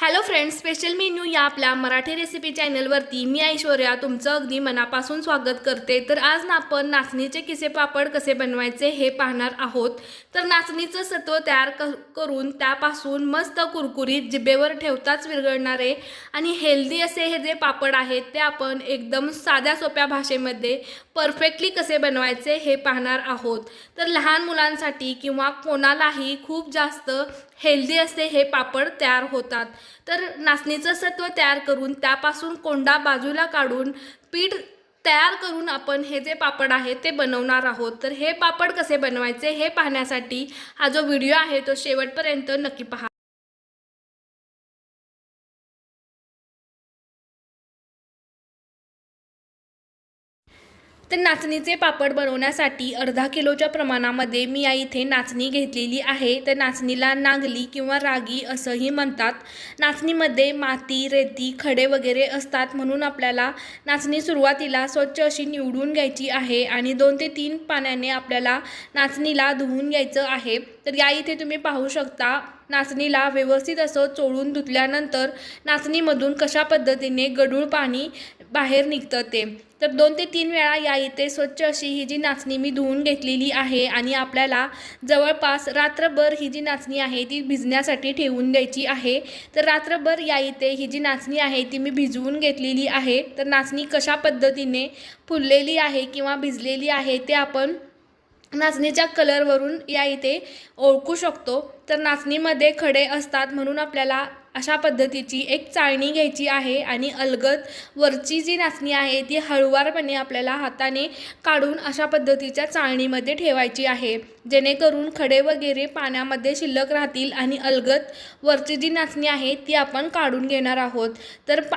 Hello friends special menu या आपल्या Marathi recipe चॅनलवरती मी ऐश्वर्या तुमचं अगदी मनापासून स्वागत करते. तर आज ना आपण नाचणीचे किसे पापड कसे बनवायचे हे पाहणार आहोत. तर नाचणीचं सत्व तयार क करून त्यापासून मस्त कुरकुरीत जिभेवर ठेवताच विरघळणारे आणि हेल्दी असे हे जे पापड आहेत ते आपण एकदम साध्या सोप्या भाषेमध्ये परफेक्टली कसे बनवायचे हे पाहणार आहोत. तर लहान मुलांसाठी किंवा कोणालाही खूप जास्त हेल्दी असे हे पापड तयार होतात. तर नाचणीचं सत्व तयार करून त्यापासून कोंडा बाजूला काढून पीठ तयार करून आपण हे जे पापड आहे ते बनवणार आहोत. तर हे पापड कसे बनवायचे हे पाहण्यासाठी हा जो व्हिडिओ आहे तो शेवटपर्यंत नक्की पहा. तर नाचणीचे पापड बनवण्यासाठी अर्धा किलोच्या प्रमाणामध्ये मी या इथे नाचणी घेतलेली आहे. तर नाचणीला नागली किंवा रागी असंही म्हणतात. नाचणीमध्ये माती रेती खडे वगैरे असतात म्हणून आपल्याला नाचणी सुरुवातीला स्वच्छ अशी निवडून घ्यायची आहे आणि दोन ते तीन पाण्याने आपल्याला नाचणीला धुवून घ्यायचं आहे. तर या इथे तुम्ही पाहू शकता नाचणीला व्यवस्थित असं चोळून धुतल्यानंतर नाचणीमधून कशा पद्धतीने गढूळ पाणी बाहेर निघतं ते. तर दोन ते तीन वेळा या इथे स्वच्छ अशी ही जी नाचणी मी धुवून घेतलेली आहे आणि आपल्याला जवळपास रात्रभर ही जी नाचणी आहे ती भिजण्यासाठी ठेवून द्यायची आहे. तर रात्रभर या इथे ही जी नाचणी आहे ती मी भिजवून घेतलेली आहे. तर नाचणी कशा पद्धतीने फुललेली आहे किंवा भिजलेली आहे ते आपण नाचणीच्या कलरवरून या इथे ओळखू शकतो. तर नाचणीमध्ये खडे असतात म्हणून आपल्याला अशा पद्धतीची एक चाळणी घ्यायची आहे आणि अलगद वरची जी नाचणी आहे ती हळुवारपणे आपल्याला हाताने काढून अशा पद्धतीच्या चाळणीमध्ये ठेवायची आहे. जेणेकरून खडे वगैरे पाण्यामध्ये शिल्लक राहतील आणि अलगद वरची जी नाचणी आहे ती आपण काढून घेणार आहोत. तर पा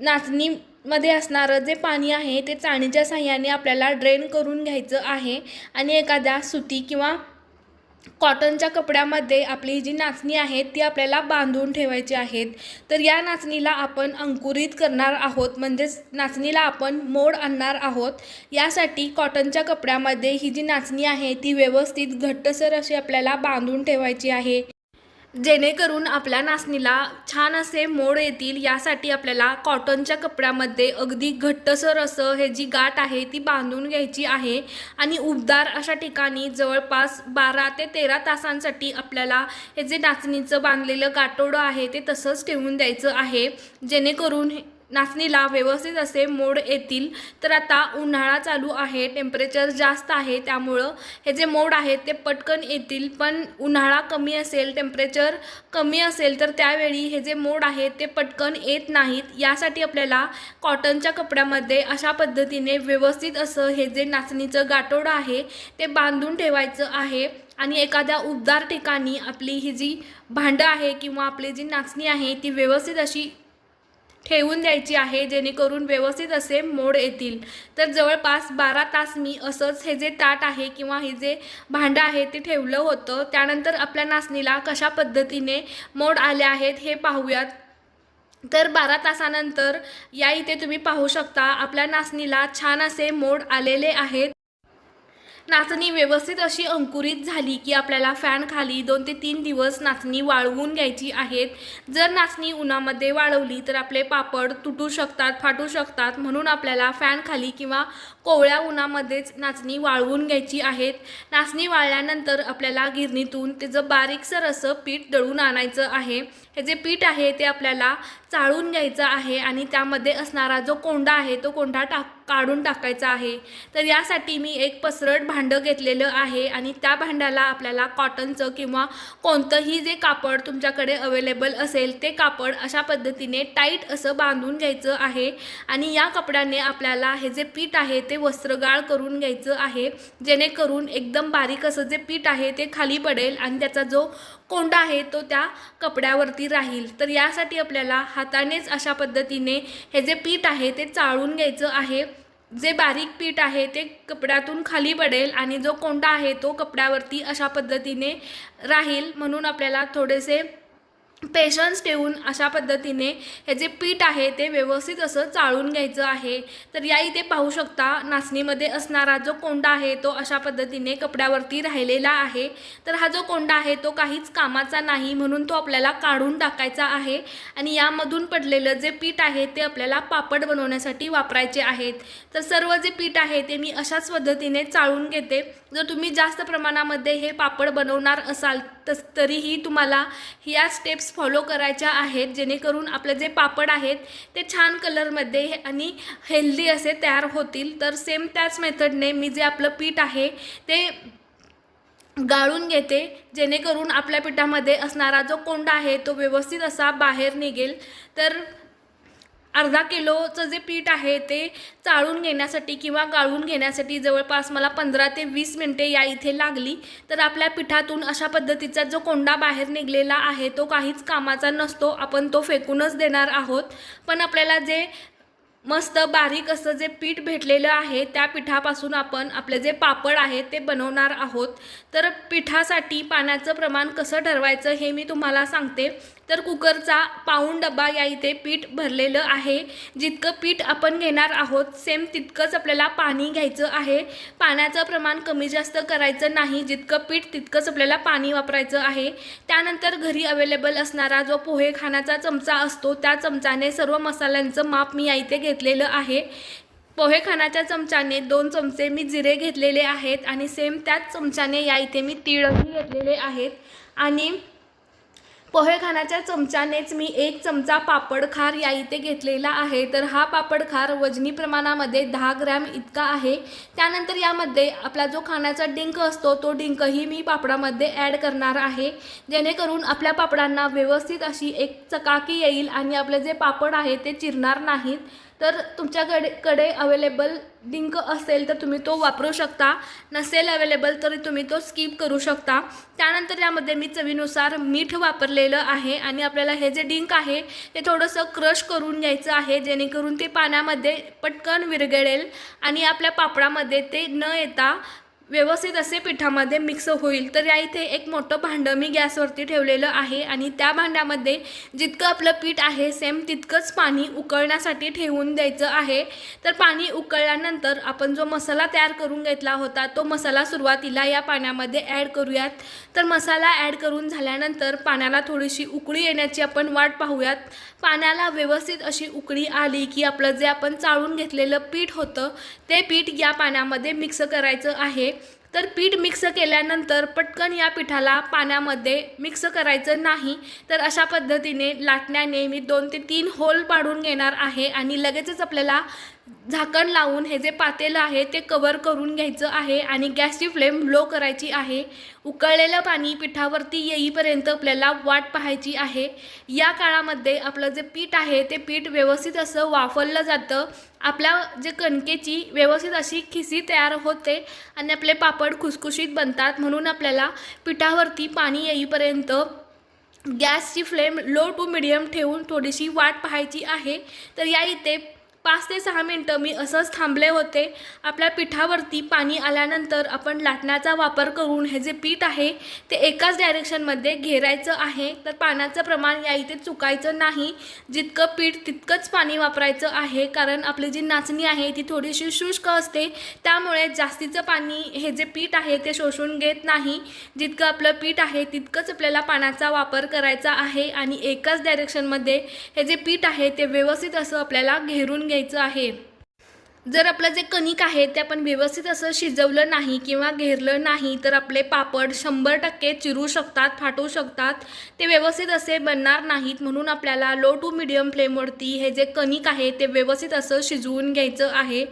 नाचणीमध्ये असणारं जे पाणी आहे ते चाळणीच्या साह्याने आपल्याला ड्रेन करून घ्यायचं आहे आणि एखाद्या सुती किंवा कॉटनच्या कपड्यामध्ये आपली जी नाचणी आहे ती आपल्याला बांधून ठेवायची आहेत. तर या नाचणीला आपण अंकुरित करणार आहोत म्हणजेच नाचणीला आपण मोड आणणार आहोत. यासाठी कॉटनच्या कपड्यामध्ये ही जी नाचणी आहे ती व्यवस्थित घट्टसर अशी आपल्याला बांधून ठेवायची आहे. जेणेकरून आपल्या नाचणीला छान असे मोड येतील यासाठी आपल्याला कॉटनच्या कपड्यामध्ये अगदी घट्टसर असं हे जी गाठ आहे ती बांधून घ्यायची आहे. आणि उबदार अशा ठिकाणी जवळपास बारा ते तेरा तासांसाठी आपल्याला हे जे नाचणीचं बांधलेलं गाठोडं आहे ते तसंच ठेवून द्यायचं आहे. जेणेकरून नाचणीला व्यवस्थित असे मोड येतील. तर आता उन्हाळा चालू आहे. टेम्परेचर जास्त आहे. त्यामुळं हे जे मोड आहेत ते पटकन येतील. पण उन्हाळा कमी असेल टेम्परेचर कमी असेल तर त्यावेळी हे जे मोड आहेत ते पटकन येत नाहीत. यासाठी आपल्याला कॉटनच्या कपड्यामध्ये अशा पद्धतीने व्यवस्थित असं हे जे नाचणीचं गाठोडं आहे ते बांधून ठेवायचं आहे. आणि एखाद्या उबदार ठिकाणी आपली ही जी भांडं आहे किंवा आपली जी नाचणी आहे ती व्यवस्थित अशी ठेवून द्यायची आहे जेणेकरून व्यवस्थित असे मोड येतील. तर जवळपास बारा तास मी असंच हे जे ताट आहे किंवा हे जे भांडं आहे ते ठेवलं होतं. त्यानंतर आपल्या नाचणीला कशा पद्धतीने मोड आले आहेत हे पाहूयात. तर बारा तासानंतर या इथे तुम्ही पाहू शकता आपल्या नाचणीला छान असे मोड आलेले आहेत. नाचणी व्यवस्थित अशी अंकुरित झाली की आपल्याला फॅन खाली दोन ते तीन दिवस नाचणी वाळवून घ्यायची आहेत. जर नाचणी उन्हामध्ये वाळवली तर आपले पापड तुटू शकतात फाटू शकतात म्हणून आपल्याला फॅन खाली किंवा कोवळ्या उन्हामध्येच नाचणी वाळवून घ्यायची आहेत. नाचणी वाळल्यानंतर आपल्याला गिरणीतून त्याचं बारीकसर असं पीठ दळून आणायचं आहे. हे जे पीठ आहे ते आपल्याला चाळून घ्यायचं आहे आणि त्यामध्ये असणारा जो कोंडा आहे तो कोंडा टाक काढून टाकायचा आहे. तर यासाठी मी एक पसरट भांडं घेतलेलं आहे आणि त्या भांड्याला आपल्याला कॉटनचं किंवा कोणतंही जे कापड तुमच्याकडे अवेलेबल असेल ते कापड अशा पद्धतीने टाईट असं बांधून घ्यायचं आहे. आणि या कपड्याने आपल्याला हे जे पीठ आहे ते वस्त्रगाळ करून घ्यायचं आहे. जेणेकरून एकदम बारीक असं जे पीठ आहे ते खाली पडेल आणि त्याचा जो कोंडा आहे तो त्या कपड्यावरती राहील. तर यासाठी आपल्याला हातानेच अशा पद्धतीने हे जे पीठ आहे ते चाळून घ्यायचं आहे. जे बारीक पीठ आहे ते कपड्यातून खाली पडेल आणि जो कोंडा आहे तो कपड्यावरती अशा पद्धतीने राहील. म्हणून आपल्याला थोडेसे पेशन्स ठेवून अशा पद्धतीने हे जे पीठ आहे ते व्यवस्थित असं चाळून घ्यायचं आहे. तर या इथे पाहू शकता नाचणीमध्ये असणारा जो कोंडा आहे तो अशा पद्धतीने कपड्यावरती राहिलेला आहे. तर हा जो कोंडा आहे तो काहीच कामाचा नाही म्हणून तो आपल्याला काढून टाकायचा आहे आणि यामधून पडलेलं जे पीठ आहे ते आपल्याला पापड बनवण्यासाठी वापरायचे आहेत. तर सर्व जे पीठ आहे ते मी अशाच पद्धतीने चाळून घेते. जर तुम्ही जास्त प्रमाणामध्ये हे पापड बनवणार असाल तस तरीही तुम्हाला ह्या स्टेप्स फॉलो करायच्या आहेत. जेणेकरून आपले जे पापड आहेत ते छान कलरमध्ये हे- आणि हेल्दी असे तयार होतील. तर सेम त्याच मेथडने मी जे आपलं पीठ आहे ते गाळून घेते. जेणेकरून आपल्या पिठामध्ये असणारा जो कोंडा आहे तो व्यवस्थित असा बाहेर निघेल. तर अर्धा किलोचं जे पीठ आहे ते चाळून घेण्यासाठी किंवा गाळून घेण्यासाठी जवळपास मला पंधरा ते वीस मिनटे या इथे लागली. तर आपल्या पिठातून अशा पद्धतीचा जो कोंडा बाहेर निघलेला आहे तो काहीच कामाचा नसतो. आपण तो फेकूनच देणार आहोत. पण आपल्याला जे मस्त बारीक असं जे पीठ भेटलेलं आहे त्या पिठापासून आपण आपले जे पापड आहे ते बनवणार आहोत. तर पिठासाठी पाण्याचं प्रमाण कसं ठरवायचं हे मी तुम्हाला सांगते. तर कुकरचा पाऊण डबा या इथे पीठ भरलेलं आहे. जितकं पीठ आपण घेणार आहोत सेम तितकंच आपल्याला पाणी घ्यायचं आहे. पाण्याचं प्रमाण कमी जास्त करायचं नाही. जितकं पीठ तितकंच आपल्याला पाणी वापरायचं आहे. त्यानंतर घरी अवेलेबल असणारा जो पोहे खाण्याचा चमचा असतो त्या चमचाने सर्व मसाल्यांचं माप मी या इथे घेतलेलं आहे. पोहे खाण्याच्या चमच्याने दोन चमचे मी जिरे घेतलेले आहेत आणि सेम त्याच चमच्याने या इथे मी तिळही घेतलेले आहेत. आणि पोहे खाण्याच्या चमच्यानेच मी एक चमचा पापड खार या इथे घेतलेला आहे. तर हा पापड खार वजनी प्रमाणामध्ये दहा ग्रॅम इतका आहे. त्यानंतर यामध्ये आपला जो खाण्याचा डिंक असतो तो डिंकही मी पापडामध्ये ॲड करणार आहे. जेणेकरून आपल्या पापडांना व्यवस्थित अशी एक चकाकी येईल आणि आपले जे पापड आहे ते चिरणार नाहीत. तर तुमच्याकडे कडे अवेलेबल डिंक असेल तर तुम्ही तो वापरू शकता. नसेल अवेलेबल तरी तुम्ही तो स्किप करू शकता. त्यानंतर यामध्ये मी चवीनुसार मीठ वापरलेलं आहे आणि आपल्याला हे जे डिंक आहे ते थोडंसं क्रश करून घ्यायचं आहे जेणेकरून ते पाण्यामध्ये पटकन विरघळेल आणि आपल्या पापडामध्ये ते न येता व्यवस्थित असे पिठामध्ये मिक्स होईल. तर या इथे एक मोठं भांडं मी गॅसवरती ठेवलेलं आहे आणि त्या भांड्यामध्ये जितकं आपलं पीठ आहे सेम तितकंच पाणी उकळण्यासाठी ठेवून द्यायचं आहे. तर पाणी उकळल्यानंतर आपण जो मसाला तयार करून घेतला होता तो मसाला सुरुवातीला या पाण्यामध्ये ॲड करूयात. तर मसाला ॲड करून झाल्यानंतर पाण्याला थोडीशी उकळी येण्याची आपण वाट पाहूयात. पाण्याला व्यवस्थित अशी उकळी आली की आपलं जे आपण चाळून घेतलेलं पीठ होतं ते पीठ या पाण्यामध्ये मिक्स करायचं आहे. तर पीठ मिक्स केल्यानंतर पटकन या पिठाला पाण्यामध्ये मिक्स करायचं नाही. तर अशा पद्धतीने लाटण्याने मी दोन ते तीन होल पाडून घेणार आहे आणि लगेचच आपल्याला झाकण लावून हे जे पातेलं आहे ते कवर करून घ्यायचं आहे आणि गॅसची फ्लेम लो करायची आहे. उकळलेलं पाणी पिठावरती येईपर्यंत आपल्याला वाट पाहायची आहे. या काळामध्ये आपलं जे पीठ आहे ते पीठ व्यवस्थित असं वाफरलं जातं. आपल्या जे कणकेची व्यवस्थित अशी खिसी तयार होते आणि आपले पापड खुसखुशीत बनतात. म्हणून आपल्याला पिठावरती पाणी येईपर्यंत गॅसची फ्लेम लो टू मिडियम ठेवून थोडीशी वाट पाहायची आहे. तर या इथे पाच ते सहा मिनटं मी असंच थांबले होते. आपल्या पिठावरती पाणी आल्यानंतर आपण लाटण्याचा वापर करून हे जे पीठ आहे ते एकाच डायरेक्शनमध्ये घेरायचं आहे. तर पाण्याचं प्रमाण या इथे चुकायचं नाही. जितकं पीठ तितकंच पाणी वापरायचं आहे. कारण आपली जी नाचणी आहे ती थोडीशी शुष्क असते. त्यामुळे जास्तीचं पाणी हे जे पीठ आहे ते शोषून घेत नाही. जितकं आपलं पीठ आहे तितकंच आपल्याला पाण्याचा वापर करायचा आहे. आणि एकाच डायरेक्शनमध्ये हे जे पीठ आहे ते व्यवस्थित असं आपल्याला घेरून घ्यायचं आहे. जर आपलं जे कणिक आहे ते आपण व्यवस्थित असं शिजवलं नाही किंवा घेरलं नाही तर आपले पापड शंभर टक्के चिरू शकतात फाटू शकतात. ते व्यवस्थित असे बनणार नाहीत म्हणून आपल्याला लो टू मिडियम फ्लेमवरती हे जे कणिक आहे ते व्यवस्थित असं शिजवून घ्यायचं आहे.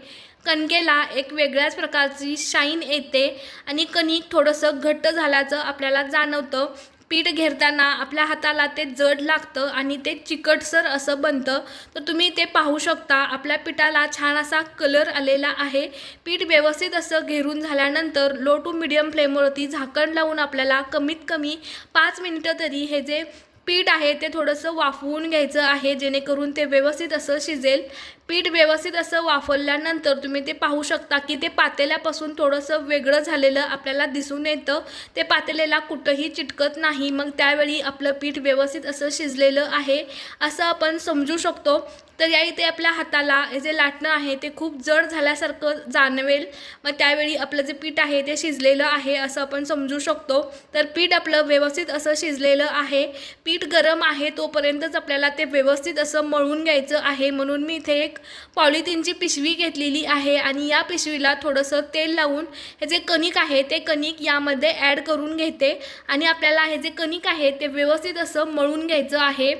कणकेला एक वेगळ्याच प्रकारची शाईन येते आणि कणिक थोडंसं घट्ट झाल्याचं आपल्याला जाणवतं. पीठ घेरताना आपल्या हाताला ते जड लागतं आणि ते चिकटसर असं बनतं. तर तुम्ही ते पाहू शकता. आपल्या पिठाला छान असा कलर आलेला आहे. पीठ व्यवस्थित असं घेरून झाल्यानंतर लो टू मिडियम फ्लेमवरती झाकण लावून आपल्याला कमीत कमी पाच मिनटं तरी हे जे पीठ आहे ते थोडंसं वाफवून घ्यायचं आहे. जेणेकरून ते व्यवस्थित असं शिजेल. पीठ व्यवस्थित असं वाफरल्यानंतर तुम्ही ते पाहू शकता की ते पातेल्यापासून थोडंसं वेगळं झालेलं आपल्याला दिसून येतं. ते पातेल्याला कुठंही चिटकत नाही. मग त्यावेळी आपलं पीठ व्यवस्थित असं शिजलेलं आहे. असं आपण समजू शकतो. तर या इथे आपल्या हाताला हे जे लाटणं आहे ते खूप जड झाल्यासारखं जाणवेल. मग त्यावेळी आपलं जे पीठ आहे ते शिजलेलं आहे असं आपण समजू शकतो. तर पीठ आपलं व्यवस्थित असं शिजलेलं आहे. पीठ गरम आहे तोपर्यंतच आपल्याला ते व्यवस्थित असं मळून घ्यायचं आहे. म्हणून मी इथे एक पॉलिथिनची पिशवी घेतलेली आहे आणि या पिशवीला थोडंसं तेल लावून हे जे कणिक आहे ते कणिक यामध्ये ॲड करून घेते आणि आपल्याला हे जे कणिक आहे ते व्यवस्थित असं मळून घ्यायचं आहे.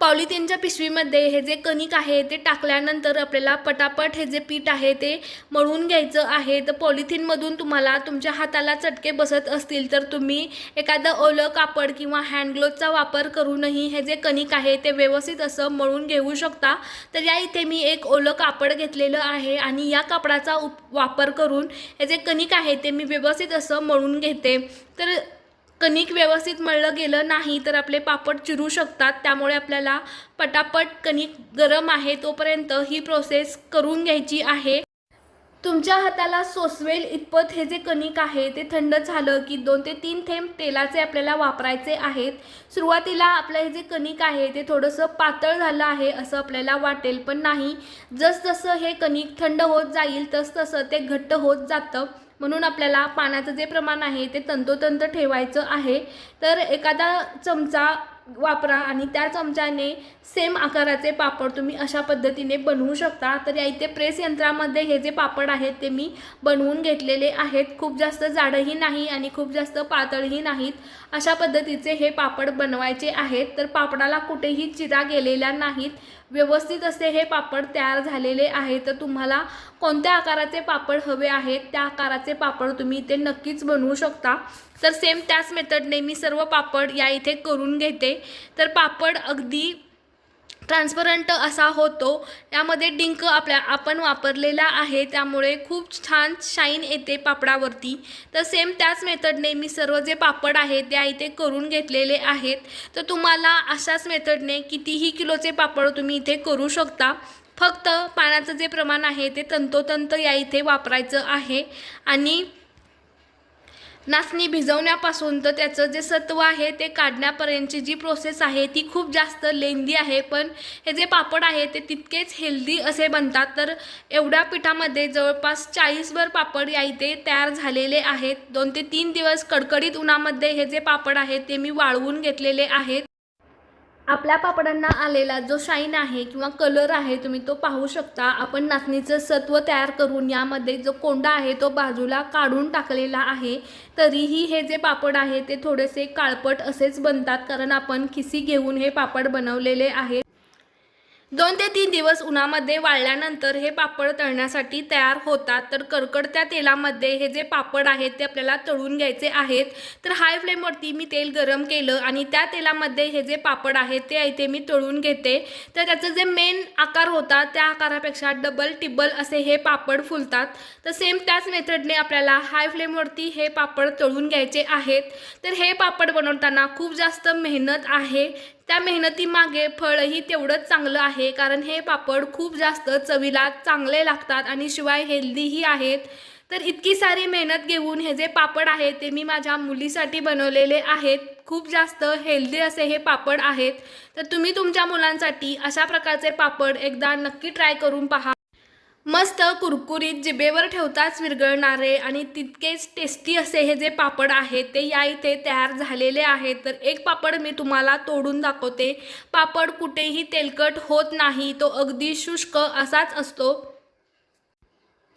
पॉलिथिनच्या पिशवीमध्ये हे जे कणिक आहे ते टाकल्यानंतर आपल्याला पटापट हे जे पीठ आहे ते मळून घ्यायचं आहे. तर पॉलिथिनमधून तुम्हाला तुमच्या हाताला चटके बसत असतील तर तुम्ही एखादं ओलं कापड किंवा हँडग्लोजचा वापर करूनही हे जे कणिक आहे ते व्यवस्थित असं मळून घेऊ शकता. तर या इथे मी एक ओलं कापड घेतलेलं आहे आणि या कापडाचा उप वापर करून हे जे कणिक आहे ते मी व्यवस्थित असं मळून घेते. तर कणिक व्यवस्थित मळलं गेलं नाही तर आपले पापड चिरू शकतात. त्यामुळे आपल्याला पटापट कणिक गरम आहे तोपर्यंत ही प्रोसेस करून घ्यायची आहे. तुमच्या हाताला सोसवेल इतपत हे जे कणिक आहे ते थंड झालं की दोन ते तीन थेंब तेलाचे आपल्याला वापरायचे आहेत. सुरुवातीला आपलं हे जे कणिक आहे ते थोडंसं पातळ झालं आहे असं आपल्याला वाटेल पण नाही. जसजसं हे कणिक थंड होत जाईल तसतसं ते घट्ट होत जातं. म्हणून आपल्याला पाण्याचं जे प्रमाण आहे ते तंतोतंत ठेवायचं आहे. तर एखादा चमचा वापरा आणि त्या चमच्याने सेम आकाराचे पापड तुम्ही अशा पद्धतीने बनवू शकता. तर या इथे प्रेस यंत्रामध्ये हे जे पापड आहेत ते मी बनवून घेतलेले आहेत. खूप जास्त जाडही नाही आणि खूप जास्त पातळही नाहीत. अशा पद्धतीचे हे पापड बनवायचे आहेत. तर पापडाला कुठेही चिरा गेलेल्या नाहीत. व्यवस्थित असे हे पापड तयार झालेले आहे तर तुम्हाला कोणत्या आकाराचे पापड हवे आहेत त्या आकाराचे पापड तुम्ही इथे नक्कीच बनवू शकता. तर सेम त्याच मेथडने मी सर्व पापड या इथे करून घेते. तर पापड अगदी ट्रान्सपरंट असा होतो. यामध्ये डिंक आपल्या आपण वापरलेला आहे. त्यामुळे खूप छान शाईन येते पापडावरती. तर सेम त्याच मेथडने मी सर्व जे पापड आहेत त्या इथे करून घेतलेले आहेत. तर तुम्हाला अशाच मेथडने कितीही किलोचे पापड तुम्ही इथे करू शकता. फक्त पाण्याचं जे प्रमाण आहे ते तंतोतंत या इथे वापरायचं आहे. आणि नाचणी भिजवण्यापासून तर त्याचं जे सत्व आहे ते काढण्यापर्यंतची जी प्रोसेस आहे ती खूप जास्त लेंदी आहे. पण हे जे पापड आहे ते तितकेच हेल्दी असे बनतात. तर एवढ्या पिठामध्ये जवळपास चाळीसभर पापड या इथे तयार झालेले आहेत. दोन ते तीन दिवस कडकडीत उन्हामध्ये हे जे पापड आहेत ते मी वाळवून घेतलेले आहेत. आपल्या पापडांना आलेला जो शाईन आहे किंवा कलर आहे तुम्ही तो पाहू शकता. आपण नाचणीचं सत्व तयार करून यामध्ये जो कोंडा आहे तो बाजूला काढून टाकलेला आहे. तरीही हे जे पापड आहे ते थोडेसे काळपट असेच बनतात कारण आपण खिसी घेऊन हे पापड बनवलेले आहेत. दोन ते तीन दिवस उन्हामध्ये वाळल्यानंतर हे पापड तळण्यासाठी तयार होतात. तर कडकडत्या तेलामध्ये हे जे पापड आहेत ते आपल्याला तळून घ्यायचे आहेत. तर हाय फ्लेमवरती मी तेल गरम केलं आणि त्या तेलामध्ये हे जे पापड आहेत ते इथे मी तळून घेते. तर त्याचं जे मेन आकार होता त्या आकारापेक्षा डबल टिबल असे हे पापड फुलतात. तर सेम त्याच मेथडने आपल्याला हाय फ्लेमवरती हे पापड तळून घ्यायचे आहेत. तर हे पापड बनवताना खूप जास्त मेहनत आहे. त्या मेहनतीमागे फळही तेवढंच चांगलं आहे कारण हे पापड खूप जास्त चवीला चांगले लागतात आणि शिवाय हेल्दीही आहेत. तर इतकी सारी मेहनत घेऊन हे जे पापड आहेत ते मी माझ्या मुलीसाठी बनवलेले आहेत. खूप जास्त हेल्दी असे हे पापड आहेत. तर तुम्ही तुमच्या मुलांसाठी अशा प्रकारचे पापड एकदा नक्की ट्राय करून पहा. मस्त कुरकुरीत जिभेवर ठेवताच विरघळणारे आणि तितकेच टेस्टी असे हे जे पापड आहेत ते या इथे तयार झालेले आहेत. तर एक पापड मी तुम्हाला तोडून दाखवते. पापड कुठेही तेलकट होत नाही तो अगदी शुष्क असाच असतो.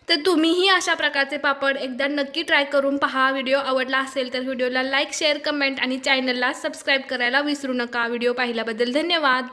तर तुम्हीही अशा प्रकारचे पापड एकदा नक्की ट्राय करून पहा. व्हिडिओ आवडला असेल तर व्हिडिओला लाईक शेअर कमेंट आणि चॅनलला सबस्क्राईब करायला विसरू नका. व्हिडिओ पाहिल्याबद्दल धन्यवाद.